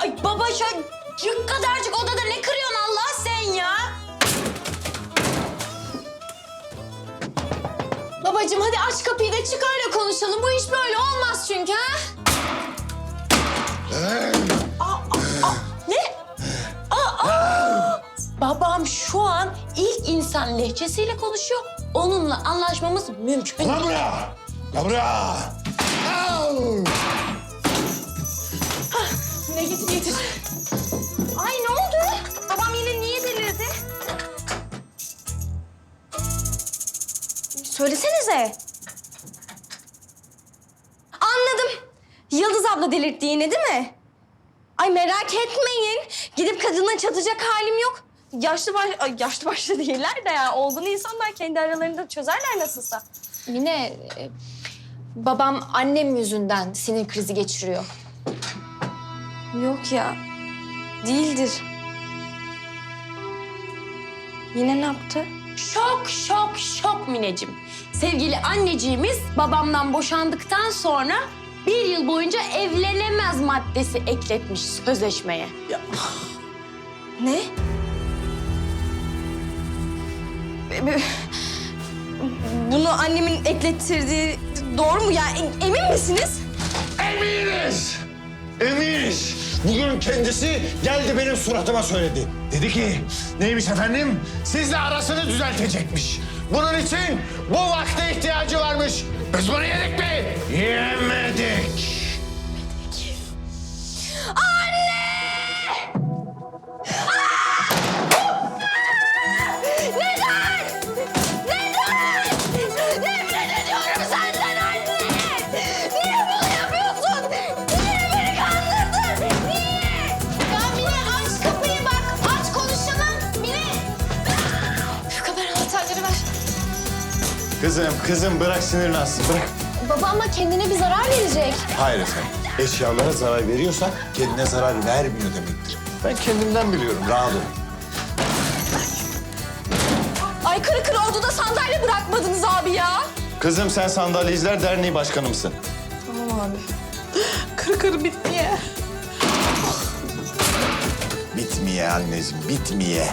Ay baba şu şu kadarcık odada ne kırıyorsun Allah sen ya? Babacığım hadi aç kapıyı da çık öyle konuşalım. Bu iş böyle olmaz çünkü ha? Ne? Babam şu an ilk insan lehçesiyle konuşuyor. Onunla anlaşmamız mümkün. Lan buraya! Lan buraya! Au! Getir getir. Ay ne oldu? Babam yine niye delirdi? Söylesenize. Anladım. Yıldız abla delirtti yine değil mi? Ay merak etmeyin. Gidip kadına çatacak halim yok. Yaşlı baş... Ay, yaşlı başlı değiller de ya. Olgun insanlar kendi aralarında çözerler nasılsa. Mine, e, babam annem yüzünden sinir krizi geçiriyor. Yok ya. Değildir. Yine ne yaptı? Şok şok şok Mineciğim. Sevgili anneciğimiz babamdan boşandıktan sonra bir yıl boyunca evlenemez maddesi ekletmiş sözleşmeye. Ne? Be- be- Bunu annemin eklettirdiği doğru mu ya? Emin misiniz? Eminiz! Eminiz! Bugün kendisi geldi benim suratıma söyledi. Dedi ki, neymiş efendim? Sizle arasını düzeltecekmiş. Bunun için bu vakte ihtiyacı varmış. Biz bunu yedik mi? Yemedik. Kızım, kızım bırak sinirini alsın, bırak. Baba ama kendine bir zarar verecek. Hayır efendim. Eşyalara zarar veriyorsa kendine zarar vermiyor demektir. Ben kendimden biliyorum, rahat ol. Ay kırı kırı orduda sandalye bırakmadınız abi ya. Kızım sen Sandalyeciler Derneği Başkanı mısın? Tamam abi. Kırı kırı bitti ya. Bitmiye anneciğim, bitmiye.